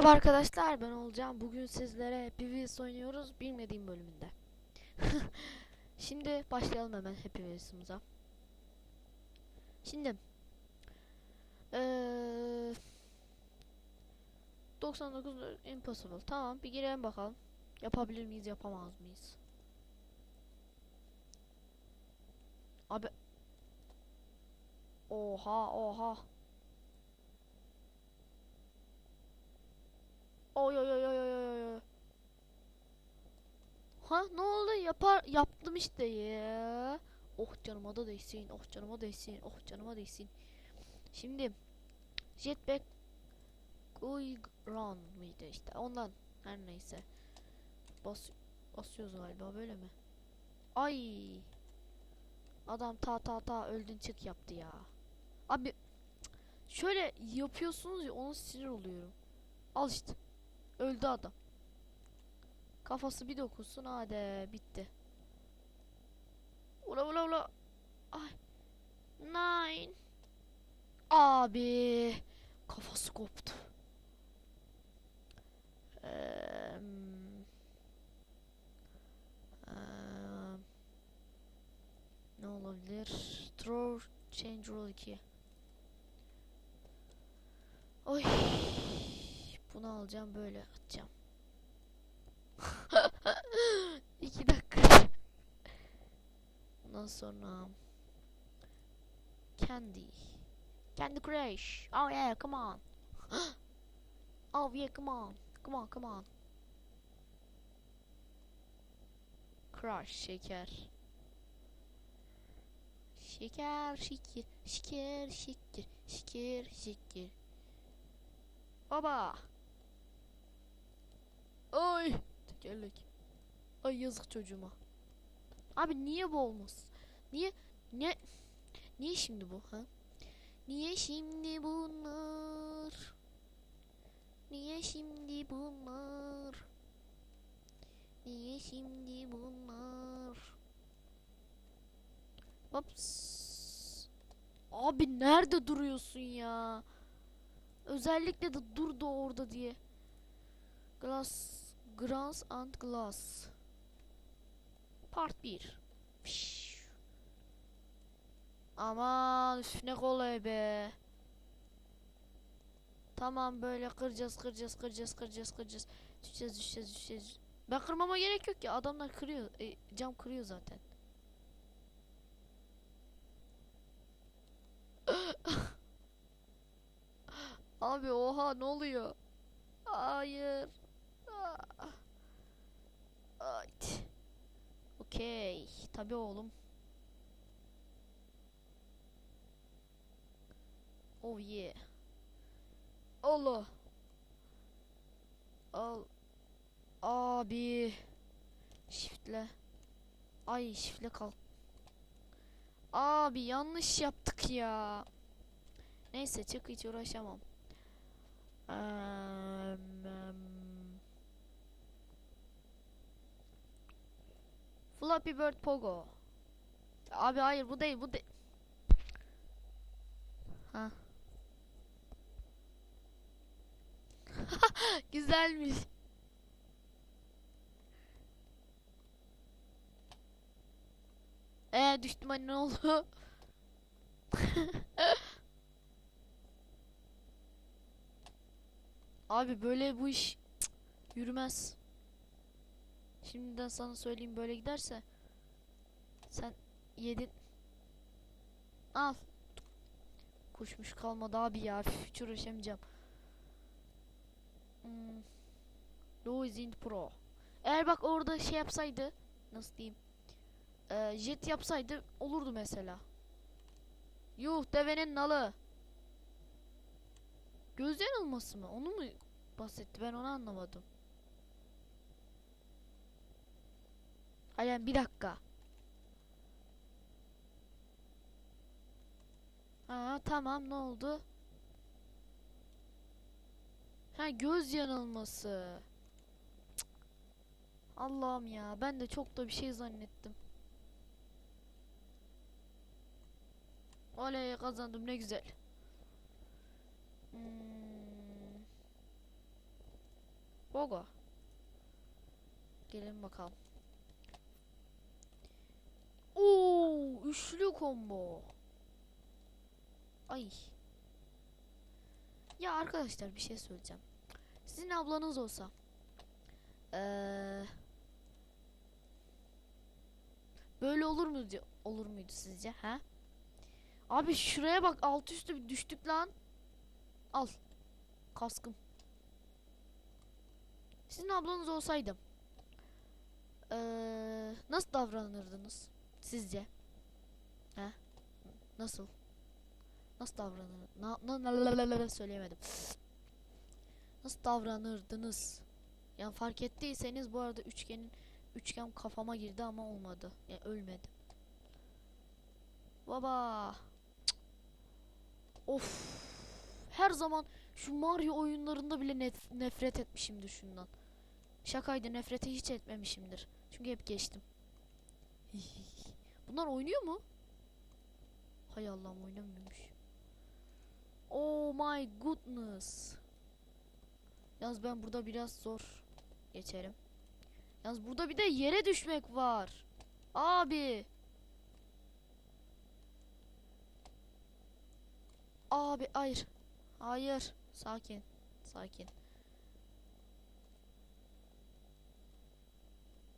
Merhaba arkadaşlar ben olacağım. Bugün sizlere PvS oynuyoruz bilmediğim bölümünde. Şimdi başlayalım hemen Happy Wheels'ımıza. Şimdi eee 99 impossible. Tamam bir girelim bakalım. Yapabilir miyiz yapamaz mıyız? Abi Oha oha. Oy oy oy oy oy oy. Ha ne oldu? Yapar yaptım işte ya. Oh canıma da değsin. Oh canıma değsin. Oh canıma değsin. Şimdi jetpack run mıydı işte ondan her neyse. Bas basıyoruz galiba böyle mi? Ay. Adam ta ta ta öldün çık yaptı ya. Abi şöyle yapıyorsunuz ya ona sinir oluyorum. Al işte. Öldü adam. Kafası bir dokunsun hadi bitti. Ula ula ula. Ay. Nine. Abi. Kafası koptu. Ne olabilir? Throw change roll 2. Oy. Alacağım böyle atacağım. İki dakika. Ondan sonra Candy. Candy Crush. Oh yeah, come on. oh yeah, come on. Come on, come on. Crush şeker. Şeker, şeker, şeker, şeker, şeker, şeker. Baba. Ay. Tekerlek. Ay yazık çocuğuma. Abi niye bu olmaz? Niye? Ne? Niye şimdi bu ha? Niye şimdi bunlar? Niye şimdi bunlar? Niye şimdi bunlar? Ops. Abi nerede duruyorsun ya? Özellikle de dur da orada diye. Glass, Grass and Glass. Part 1. Fiş. Aman üf ne kolay be. Tamam böyle kıracağız kıracağız kıracağız kıracağız kıracağız. Düşeceğiz düşeceğiz düşeceğiz. Ben kırmama gerek yok ya adamlar kırıyor. E, cam kırıyor zaten. Abi oha ne oluyor? Hayır. Ay. Okey. Tabii oğlum. Oh yeah. Allah. Al. Abi. Şiftle. Ay şiftle kalk. Abi yanlış yaptık ya. Neyse çık hiç uğraşamam. Eee, Flappy Bird Pogo. Abi hayır bu değil bu değil. Ha. Güzelmiş. Ee düştüm hani ne oldu? Abi böyle bu iş cık, yürümez. Şimdiden sana söyleyeyim böyle giderse sen yedin. Al. Kuşmuş kalmadı abi ya. Hiç uğraşamayacağım. Hmm. Louisine Pro. Eğer bak orada şey yapsaydı nasıl diyeyim? Ee, jet yapsaydı olurdu mesela. Yuh devenin nalı. Göz yanılması mı? Onu mu bahsetti? Ben onu anlamadım. Hayır bir dakika. Ha tamam ne oldu? Ha göz yanılması. Allah'ım ya ben de çok da bir şey zannettim. Oley kazandım ne güzel. Hmm. Bogo. Gelin bakalım. Üçlü combo. Ay. Ya arkadaşlar bir şey söyleyeceğim. Sizin ablanız olsa eee böyle olur muydu olur muydu sizce ha? Abi şuraya bak alt üstü bir düştük lan. Al. Kaskım. Sizin ablanız olsaydım eee, nasıl davranırdınız sizce? He? Nasıl? Nasıl davranır? Na, na, na- la- la- la- la- söyleyemedim. Nasıl davranırdınız? Yani fark ettiyseniz bu arada üçgenin üçgen kafama girdi ama olmadı. Yani ölmedim. Baba. Of. Her zaman şu Mario oyunlarında bile nef- nefret etmişimdir şundan. Şakaydı nefrete hiç etmemişimdir. Çünkü hep geçtim. Bunlar oynuyor mu? Hay Allah'ım oynamıyormuş. Oh my goodness. Yalnız ben burada biraz zor geçerim. Yalnız burada bir de yere düşmek var. Abi. Abi hayır. Hayır. Sakin. Sakin.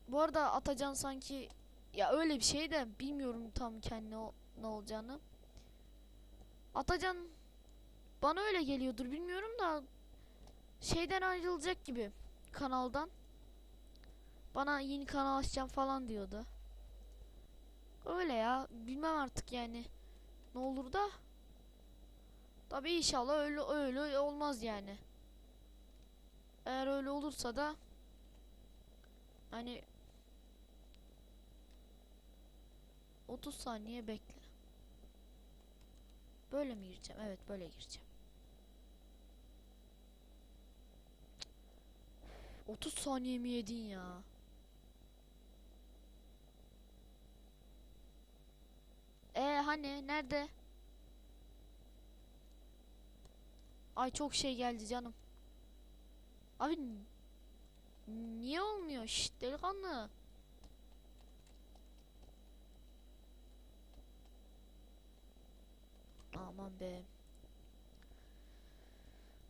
Bu arada Atacan sanki ya öyle bir şey de bilmiyorum tam kendi o- ne olacağını. Atacan bana öyle geliyordur bilmiyorum da şeyden ayrılacak gibi kanaldan. Bana yeni kanal açacağım falan diyordu. Öyle ya bilmem artık yani ne olur da. Tabii inşallah öyle öyle olmaz yani. Eğer öyle olursa da hani 30 saniye bekle. Böyle mi gireceğim? Evet böyle gireceğim. 30 saniye mi yedin ya? E hani nerede? Ay çok şey geldi canım. Abi niye olmuyor? Şşt delikanlı. Be.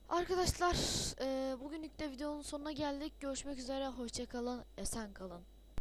Arkadaşlar eee bugünlük de videonun sonuna geldik. Görüşmek üzere. Hoşçakalın. Esen kalın.